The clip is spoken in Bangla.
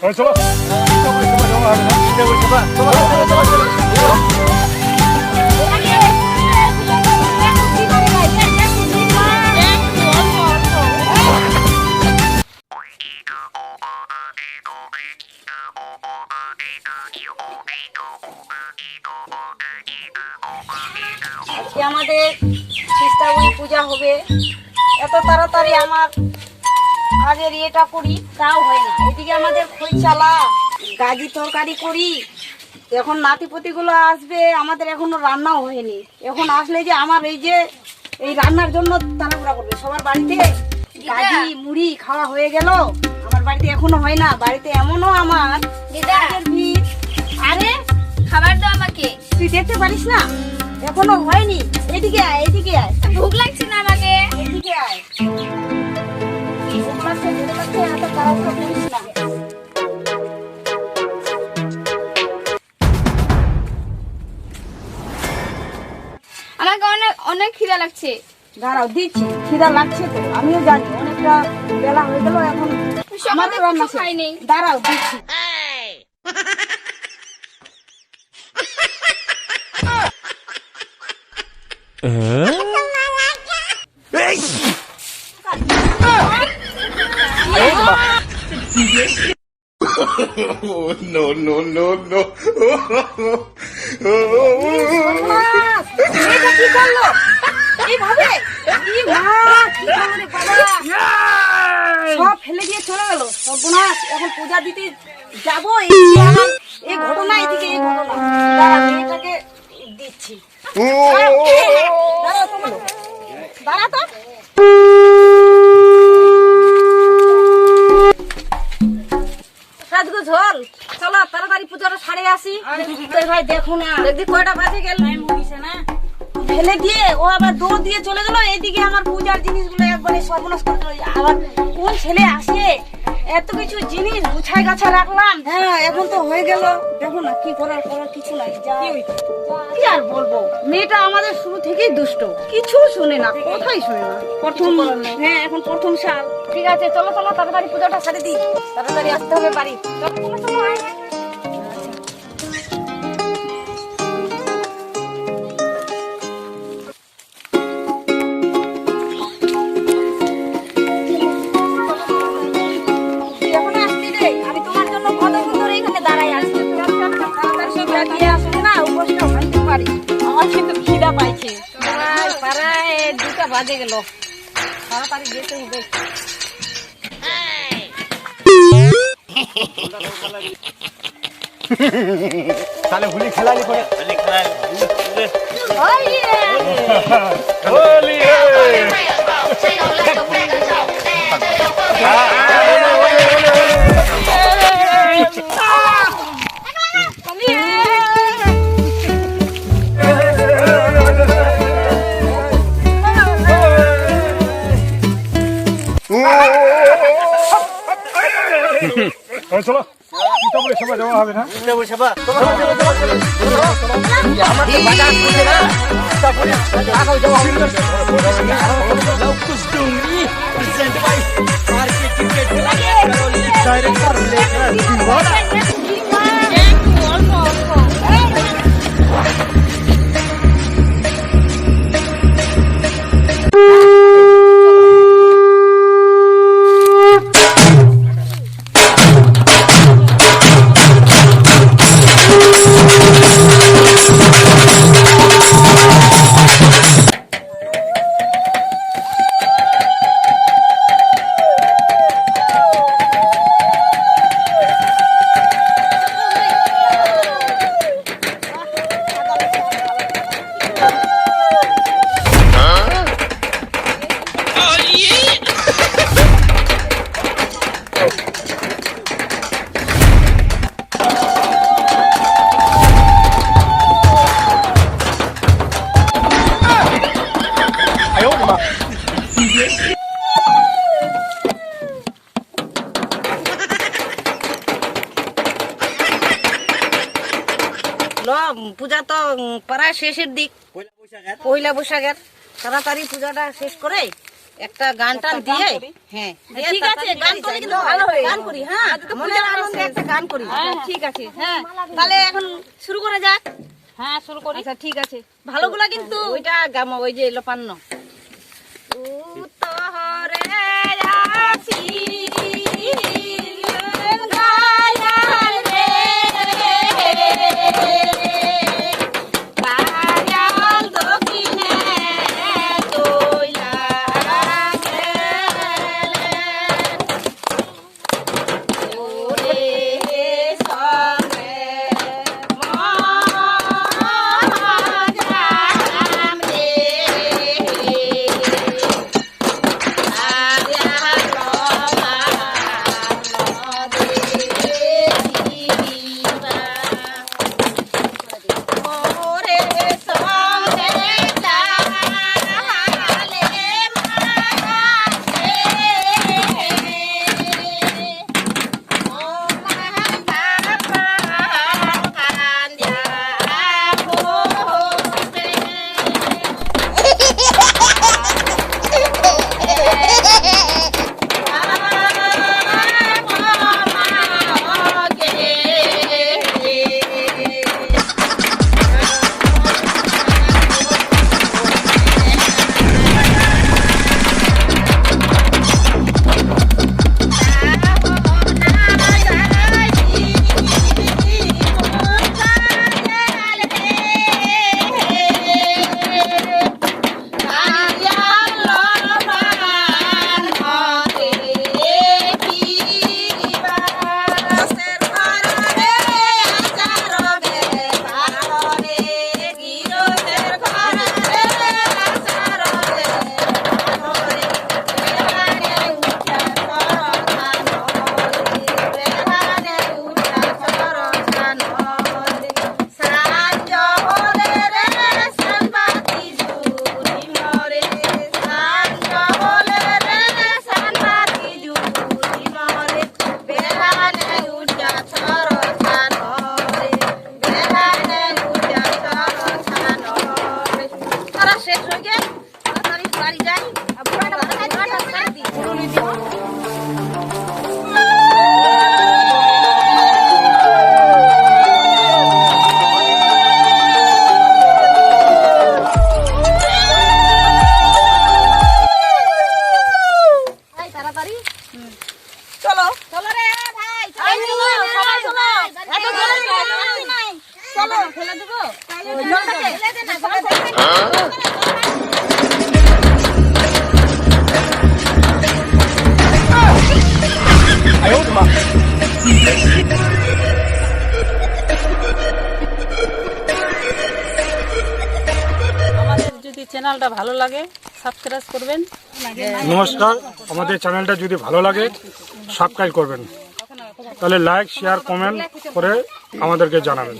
চলো চলো আমাদের পূজা হবে। এত তাড়াতাড়ি আমার কাজের ইয়েটা করি তাও হয় না। এদিকে আমাদের খই চালা গাজি তরকারি করি। এখন নাতিপতিগুলো আসবে আমাদের এখনও রান্নাও হয়নি। এখন আসলে যে আমার এই যে এই রান্নার জন্য তাড়াহুড়া করবে। সবার বাড়িতে গাজি মুড়ি খাওয়া হয়ে গেল। আমার বাড়িতে এখনও হয় না। বাড়িতে এমনও আমার। আরে খাবার দাও আমাকে। তুই দেখতে পারিস না? এখনও হয়নি। এদিকে আয় এদিকে আয়। ভুক লাগছে না আমাকে। এদিকে আয়। আমাকে অনেক অনেক খিদা লাগছে। দাঁড়াও দিচ্ছি। খিদা লাগছে তো আমিও জানি অনেকটা বেলা হয়ে গেল এখন। আমাদের রান্না। খাইনি। দাঁড়াও দিচ্ছি। No, no, no, no. সর্বনাশ! এটা কি করল এইভাবে ই মা, কি করল রে বাবা? সব ফেলে দিয়ে চলে গেল সর্বনাশ এখন পূজা দিতে যাব এই ঘটনা এদিকে এই ঘটনা মেয়েটাকে দিচ্ছি ভাই দেখো না। দেখি কয়টা বাজে গেল। না। ফেলে দিয়ে ও আবার দৌড় দিয়ে চলে গেল। এদিকে আমার পূজার জিনিসগুলো একবারে সর্বনাশ করে দিল। আবার কোন ছেলে আসে? এত কিছু জিনিস গুছাই গাছা রাখলাম। হ্যাঁ এখন তো হয়ে গেল। দেখো না কি করার করার কিছু নাই। যা। কি আর বলব? মেয়েটা আমাদের শুরু থেকেই দুষ্ট। কিছু শুনে না কথাই শুনে না। প্রথম হ্যাঁ এখন প্রথম সাল। ঠিক আছে চলো চলো তাড়াতাড়ি পূজাটা সারে দিই। তাড়াতাড়ি আসতে হবে বাড়ি। চলো চলো খিদা পাইছে। দুটা বাজে গেল। তাড়াতাড়ি যেতে হবে তাহলে হুলি খেলালি করে। ওই রে! চলো করে সবাই জমা হবে না ল, পূজা তো প্রায় শেষের দিক। পয়লা বৈশাখের তাড়াতাড়ি পূজাটা শেষ করে একটা গান টান দিয়ে হ্যাঁ। ঠিক আছে, গান করলে কিন্তু ভালো হয়। গান করি হ্যাঁ মনের আনন্দে একটা গান করি। ঠিক আছে হ্যাঁ। তাহলে এখন শুরু করা যাক। হ্যাঁ শুরু করি। আচ্ছা ঠিক আছে। ভালোগুলা কিন্তু ওইটা গামো ওই যে লোপান্ন। ফেলে দেবো। আমাদের যদি চ্যানেলটা ভালো লাগে সাবস্ক্রাইব করবেন। নমস্কার আমাদের চ্যানেলটা যদি ভালো লাগে সাবস্ক্রাইব করবেন। তাহলে লাইক শেয়ার কমেন্ট করে আমাদেরকে জানাবেন।